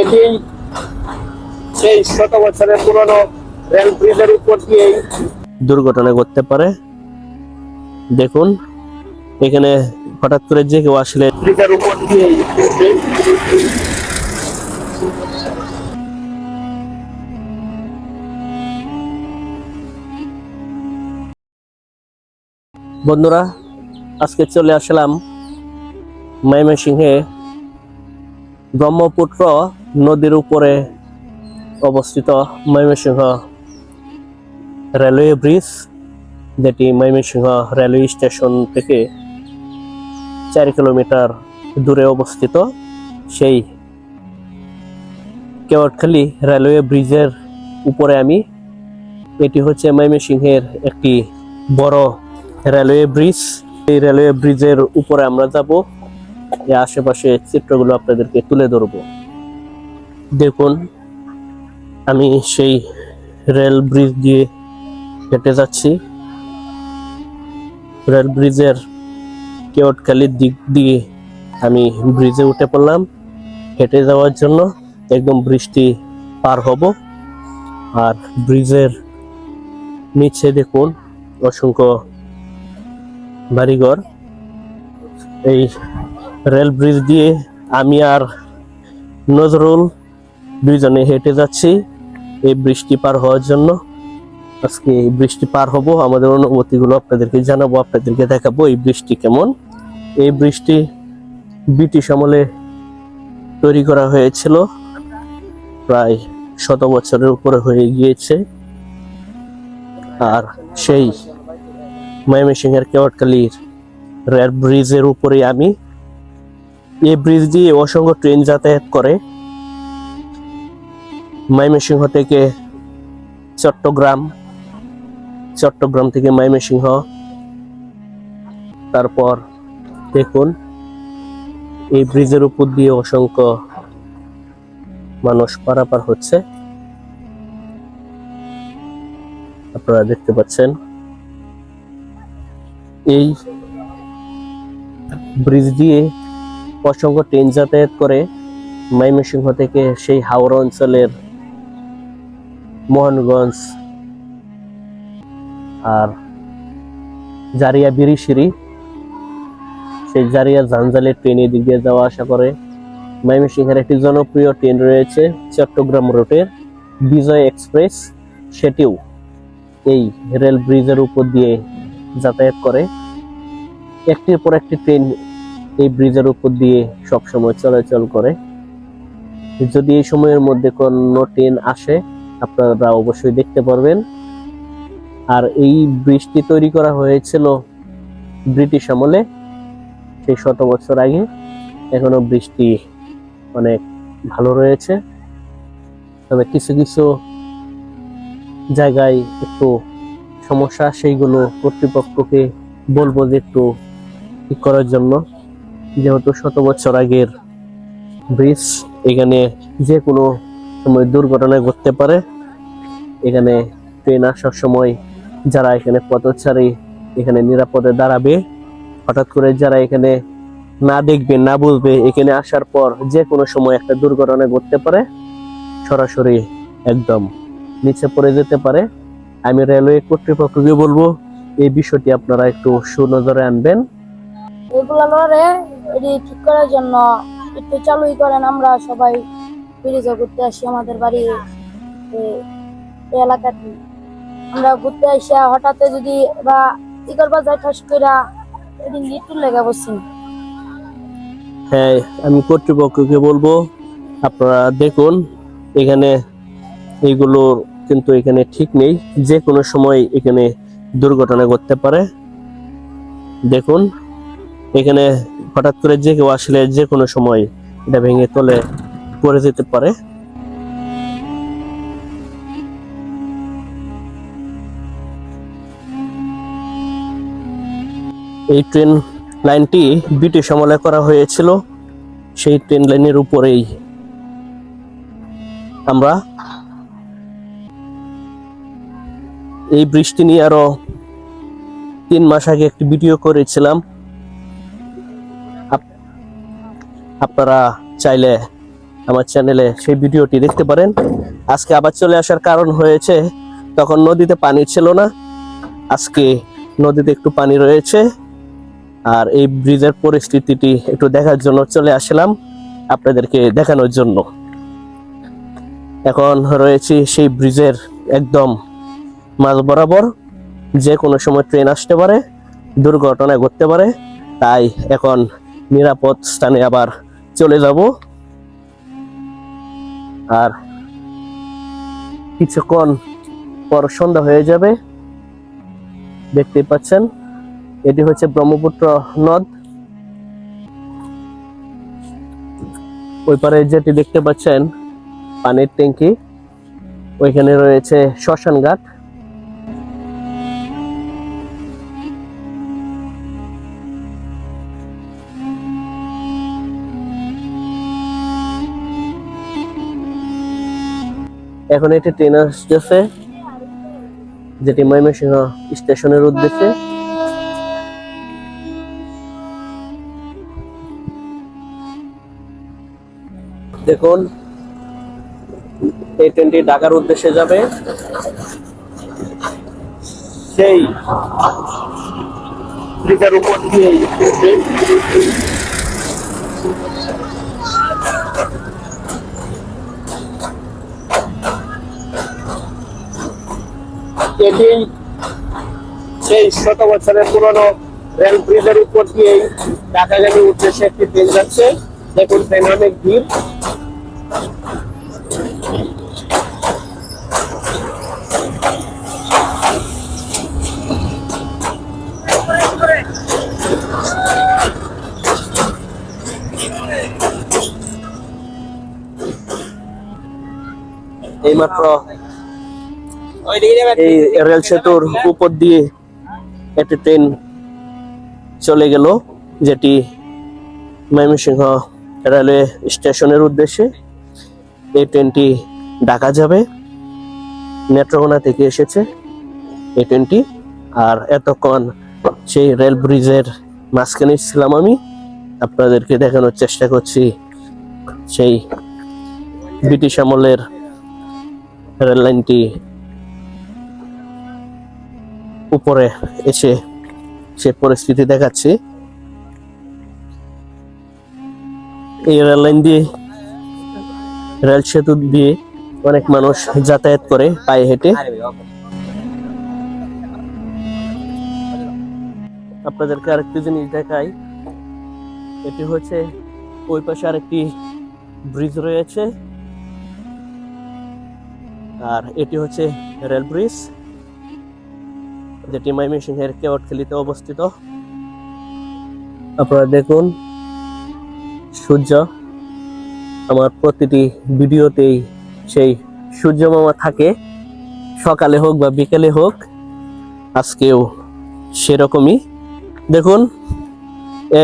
এটি সেই শত বছরের পুরনো রেল ব্রিজের উপর দিয়েই দুর্ঘটনা ঘটতে পারে। দেখুন এখানে হঠাৎ করে যে কেউ আসলে ব্রিজের উপর দিয়েই বন্ধুরা আজকে চলে আসলাম ময়মনসিংহে। ব্রহ্মপুত্র নদীর উপরে অবস্থিত ময়মনসিংহ রেলওয়ে ব্রিজ, যেটি ময়মনসিংহ রেলওয়ে স্টেশন থেকে চার কিলোমিটার দূরে অবস্থিত। সেই কেওয়াটখালী রেলওয়ে ব্রিজের উপরে আমি, এটি হচ্ছে ময়মনসিংহের একটি বড় রেলওয়ে ব্রিজ। এই রেলওয়ে ব্রিজের উপরে আমরা যাব। এই আশেপাশে চিত্রগুলো আপনাদেরকে তুলে ধরবো। দেখুন, আমি সেই রেল ব্রিজ দিয়ে হেঁটে যাচ্ছি। রেল ব্রিজের কেওটখালির দিক দিয়ে আমি ব্রিজে উঠে পড়লাম। হেঁটে যাওয়ার জন্য একদম বৃষ্টি পার হব। আর ব্রিজের নিচে দেখুন, অসংখ্য বাড়িঘর। এই রেল ব্রিজ দিয়ে আমি আর নজরুল দুইজনে হেঁটে যাচ্ছি। এই বৃষ্টি পার হওয়ার জন্য আজকে এই বৃষ্টি পার হব। আমাদের অনুভূতিগুলো আপনাদেরকে জানাব, আপনাদেরকে দেখাবো এই বৃষ্টি কেমন। এই বৃষ্টি ব্রিটিশ আমলে তৈরি করা হয়েছিল। প্রায় শত বছরের উপরে হয়ে গিয়েছে। আর সেই ময়মনসিংহের কেওয়াটকালির রেল ব্রিজের উপরে আমি এই ব্রিজ দিয়ে অসংখ্য ট্রেন যাতায়াত করে। ময়মনসিংহ থেকে চট্টগ্রাম চট্টগ্রাম থেকে ময়মনসিংহ। তারপর দেখুন, এই ব্রিজের উপর দিয়ে অসংখ্য মানুষ পারাপার হচ্ছে। আপনারা দেখতে পাচ্ছেন, এই ব্রিজ দিয়ে অসংখ্য ট্রেন যাতায়াত করে ময়মনসিংহ থেকে সেই হাওড়া অঞ্চলের মোহনগঞ্জ আর জারিয়া বিরিশিরি। সেই জারিয়া জাঞ্জালের ট্রেন এদিক দিয়ে যাওয়া আসা করে। ময়মনসিংহের একটি জনপ্রিয় ট্রেন রয়েছে চট্টগ্রাম রুটের বিজয় এক্সপ্রেস। সেটিও এই রেল ব্রিজের উপর দিয়ে যাতায়াত করে। একটির পর একটি ট্রেন এই ব্রিজের উপর দিয়ে সবসময় চলাচল করে। যদি এই সময়ের মধ্যে কোনো ট্রেন আসে, আপনারা অবশ্যই দেখতে পারবেন। আর এই ব্রিজটি তৈরি করা হয়েছিল ব্রিটিশ আমলে। সেই শত বছর আগে। এখনও বৃষ্টি অনেক ভালো রয়েছে। তবে কিছু কিছু জায়গায় একটু সমস্যা, সেইগুলো কর্তৃপক্ষকে বলব যে একটু ঠিক করার জন্য। যেহেতু শত বছর আগের ব্রিজ, এখানে যে কোনো সময় দুর্ঘটনা ঘটতে পারে। এখানে ট্রেন আসার সময় যারা এখানে পথচারী এখানে নিরাপদে দাঁড়াবে, হঠাৎ করে যারা এখানে না দেখবে, না বুঝবে, এখানে আসার পর যে কোনো সময় একটা দুর্ঘটনা ঘটতে পারে, সরাসরি একদম নিচে পড়ে যেতে পারে। আমি রেলওয়ে কর্তৃপক্ষকে বলব, এই বিষয়টি আপনারা একটু সুনজরে আনবেন। এটি ঠিক করার জন্য একটু চালুই করেন, আমরা সবাই ব্রিজে ঘুরতে আসি আমাদের বাড়ি, এ- এই এলাকাতে। আমরা ঘুরতে আসা, হঠাৎ যদি বা ই করবা যায় ঠাস কইরা এদিন একটু লেগে বসছি হ্যাঁ আমি কর্তৃপক্ষকে বলব, আপনারা দেখুন, এখানে এইগুলো কিন্তু এখানে ঠিক নেই যে কোনো সময় এখানে দুর্ঘটনা ঘটতে পারে। দেখুন, এখানে হঠাৎ করে যে কেউ আসলে যে কোনো সময় এটা ভেঙে তোলে পড়ে যেতে পারে। এই ট্রেন লাইনটি ব্রিটিশ আমলে করা হয়েছিল। সেই ট্রেন লাইনের উপরেই। আমরা এই বৃষ্টি নিয়ে আরও তিন মাস আগে একটি ভিডিও করেছিলাম। আপনারা চাইলে আমার চ্যানেলে সেই ভিডিওটি দেখতে পারেন। আজকে আবার চলে আসার কারণ হয়েছে, তখন নদীতে পানি ছিল না। আজকে নদীতে একটু পানি রয়েছে। আর এই ব্রিজের পরিস্থিতিটি একটু দেখার জন্য চলে আসলাম আপনাদেরকে দেখানোর জন্য। এখন রয়েছি সেই ব্রিজের একদম মাঝ বরাবর। যে কোনো সময় ট্রেন আসতে পারে, দুর্ঘটনা ঘটতে পারে। তাই এখন নিরাপদ স্থানে আবার চলে যাব। আর কিছুক্ষণ পর সন্ধ্যা হয়ে যাবে। দেখতে পাচ্ছেন, এটি হচ্ছে ব্রহ্মপুত্র নদ। ওই পারে যেটি দেখতে পাচ্ছেন, পানির ট্যাঙ্কি। ওইখানে রয়েছে শ্মশান ঘাট। এখন এটি ট্রেন আসতেছে, যেটি ময়মনসিংহ স্টেশনের উদ্দেশ্যে। দেখুন, এই ট্রেনটি ঢাকার উদ্দেশ্যে যাবে। সেই উপর দিয়ে এটি সেই শত বছরের পুরনো রেল ব্রিজের উপর দিয়েই ঢাকাগামী উদ্দেশ্যে একটি ট্রেন যাচ্ছে। দেখুন ট্রেনে অনেক ভিড়। এইমাত্র এই রেল সেতুর উপর দিয়ে একটি ট্রেন চলে গেল, যেটি ময়মনসিংহ রেলওয়ে স্টেশনের উদ্দেশ্যে। এই ট্রেনটি ঢাকা যাবে, নেত্রকোনা থেকে এসেছে এই ট্রেনটি। আর এতক্ষণ সেই রেল ব্রিজের মাঝখানে ছিলাম আমি। আপনাদেরকে দেখানোর চেষ্টা করছি সেই ব্রিটিশ আমলের রেল লাইনটি উপরে এসে সে পরিস্থিতি দেখাচ্ছি। এই রেল লাইন দিয়ে, রেল সেতু দিয়ে অনেক মানুষ যাতায়াত করে পায়ে হেঁটে। আপনাদেরকে আরেকটি জিনিস দেখাই। এটি হচ্ছে ওই পাশে আরেকটি ব্রিজ রয়েছে। আর এটি হচ্ছে রেল ব্রিজ। যেটি ময়মনসিংহের কেওটখালিতে অবস্থিত। আপনারা দেখুন, সূর্য আমার প্রতিটি ভিডিওতেই সেই সূর্য মামা থাকে। সকালে হোক বা বিকেলে হোক, আজকেও সেরকমই। দেখুন,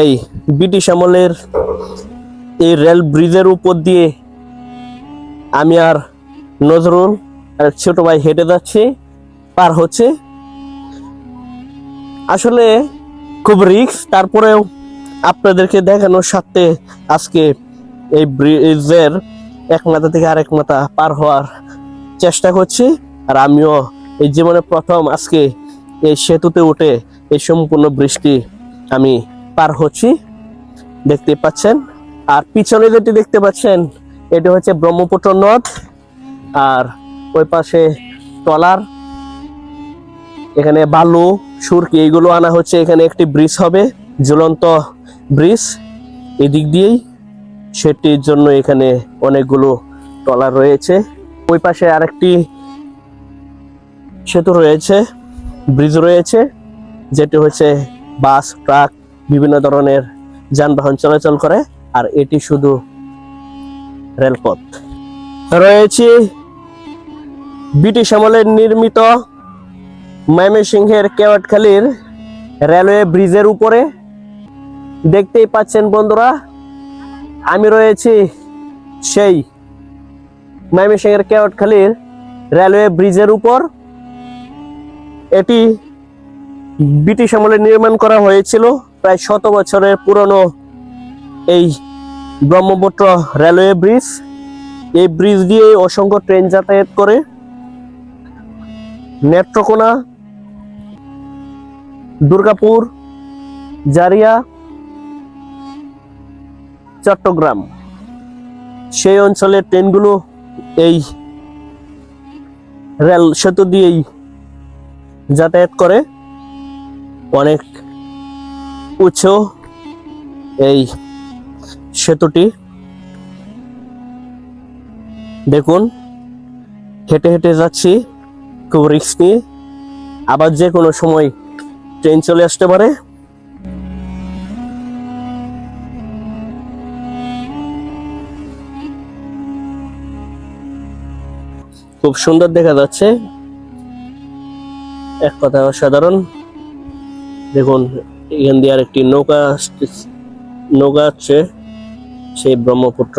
এই ব্রিটিশ আমলের এই রেল ব্রিজের উপর দিয়ে আমি আর নজরুল আর ছোট ভাই হেঁটে যাচ্ছে। পার হচ্ছে আসলে খুব রিস্ক তারপরেও আপনাদেরকে দেখানোর সাথে আজকে এই ব্রিজের এক মাথা থেকে আরেক মাথা পার হওয়ার চেষ্টা করছি। আর আমিও এই জীবনে প্রথম আজকে এই সেতুতে উঠে এই সম্পূর্ণ বৃষ্টি আমি পার হচ্ছি। দেখতে পাচ্ছেন। আর পিছনে যেটি দেখতে পাচ্ছেন, এটি হচ্ছে ব্রহ্মপুত্র নদ। আর ওই পাশে টলার এখানে বালু সুরকি এইগুলো আনা হচ্ছে, এখানে একটি ব্রিজ হবে, ঝুলন্ত ব্রিজ। এদিক দিয়েই সেটির জন্য এখানে অনেকগুলো টলার রয়েছে। ওই পাশে আরেকটি সেতু রয়েছে, ব্রিজ রয়েছে, যেটি হচ্ছে বাস, ট্রাক, বিভিন্ন ধরনের যানবাহন চলাচল করে, আর এটি শুধু রেলপথ। রয়েছে ব্রিটিশ আমলের নির্মিত ময়মনসিংহের কেওয়াটখালীর রেলওয়ে ব্রিজের উপরে। দেখতেই পাচ্ছেন বন্ধুরা, আমি রয়েছি সেই ময়মনসিংহের কেওয়াটখালীর রেলওয়ে ব্রিজের উপর। এটি ব্রিটিশ আমলে নির্মাণ করা হয়েছিল। প্রায় শত বছরের পুরনো এই ব্রহ্মপুত্র রেলওয়ে ব্রিজ। এই ব্রিজ দিয়ে অসংখ্য ট্রেন যাতায়াত করে। নেত্রকোনা দুর্গাপুর, জারিয়া, চট্টগ্রাম। সেই অঞ্চলের ট্রেনগুলো এই রেল সেতু দিয়েই যাতায়াত করে। অনেক উঁচু এই সেতুটি। দেখুন, হেঁটে হেঁটে যাচ্ছি, খুব রিক্স নিয়ে আবার যে কোনো সময় ট্রেন চলে আসতে পারে। খুব সুন্দর দেখা যাচ্ছে। এক কথা অসাধারণ। দেখুন, এখান দিয়ে আরেকটি নৌকা নৌকা আছে সেই ব্রহ্মপুত্র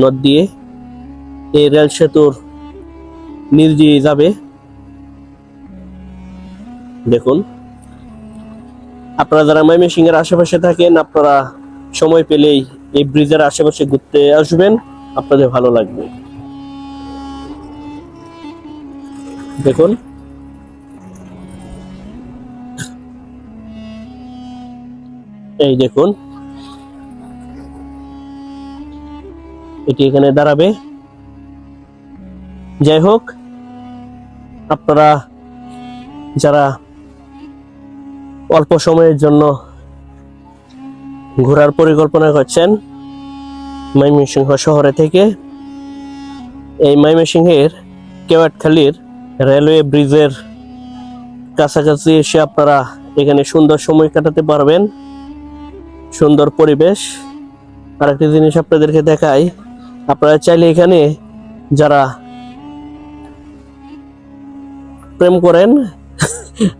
নদ দিয়ে। এই রেল সেতুর নিচ দিয়ে যাবে। দেখুন। আপনারা যারা ময়মনসিং এর আশেপাশে থাকেন, আপনারা সময় পেলেই এই ব্রিজের আশেপাশে ঘুরতে আসবেন। আপনাদের ভালো লাগবে। দেখুন। এই দেখুন। এটি এখানে দাঁড়াবে। যাই হোক, আপনারা যারা অল্প সময়ের জন্য ঘোরার পরিকল্পনা করছেন ময়মনসিংহ শহরে থেকে। এই ময়মনসিংহের কেওয়াটখালীর রেলওয়ে ব্রিজের কাছাকাছি এসে আপনারা এখানে সুন্দর সময় কাটাতে পারবেন। সুন্দর পরিবেশ। আর একটা জিনিস আপনাদেরকে দেখাই, আপনারা চাইলে এখানে যারা প্রেম করেন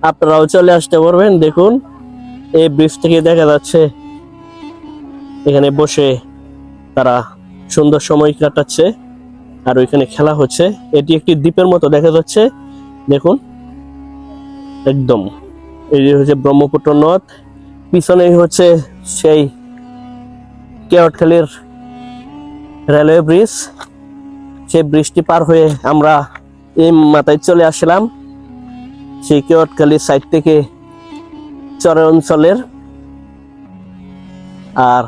আপনারাও চলে আসতে পারবেন, দেখুন। এই ব্রিজ থেকে দেখা যাচ্ছে এখানে বসে তারা সুন্দর সময় কাটাচ্ছে আর ওইখানে খেলা হচ্ছে। এটি একটি দ্বীপের মতো দেখা যাচ্ছে, দেখুন। একদম। এই যে হচ্ছে ব্রহ্মপুত্র নদ, পিছনেই হচ্ছে সেই কেওটখালীর রেলওয়ে ব্রিজ সেই ব্রিজটি পার হয়ে আমরা এই মাথায় চলে আসলাম। সেই কেওটখালীর সাইড থেকে চরে অঞ্চলের আর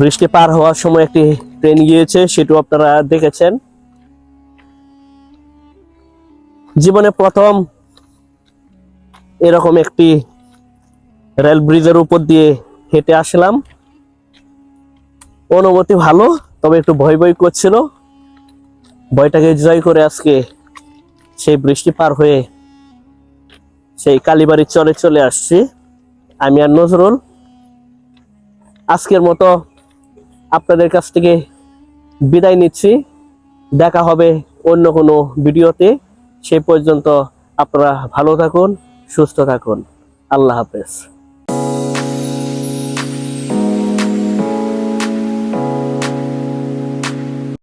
বৃষ্টি পার হওয়ার সময় একটি ট্রেন গিয়েছে, সেটাও আপনারা দেখেছেন। জীবনে প্রথম এরকম একটি রেল ব্রিজের উপর দিয়ে হেঁটে আসলাম। অনুমতি ভালো, তবে একটু ভয় ভয় করছিল। ভয়টাকে জয় করে আজকে সেই বৃষ্টি পার হয়ে সেই কালীবাড়ির চরে চলে আসছি। আমি আর নজরুল। আজকের মতো আপনাদের কাছ থেকে বিদায় নিচ্ছি। দেখা হবে অন্য কোনো ভিডিওতে। সে পর্যন্ত আপনারা ভালো থাকুন, সুস্থ থাকুন। আল্লাহ হাফেজ।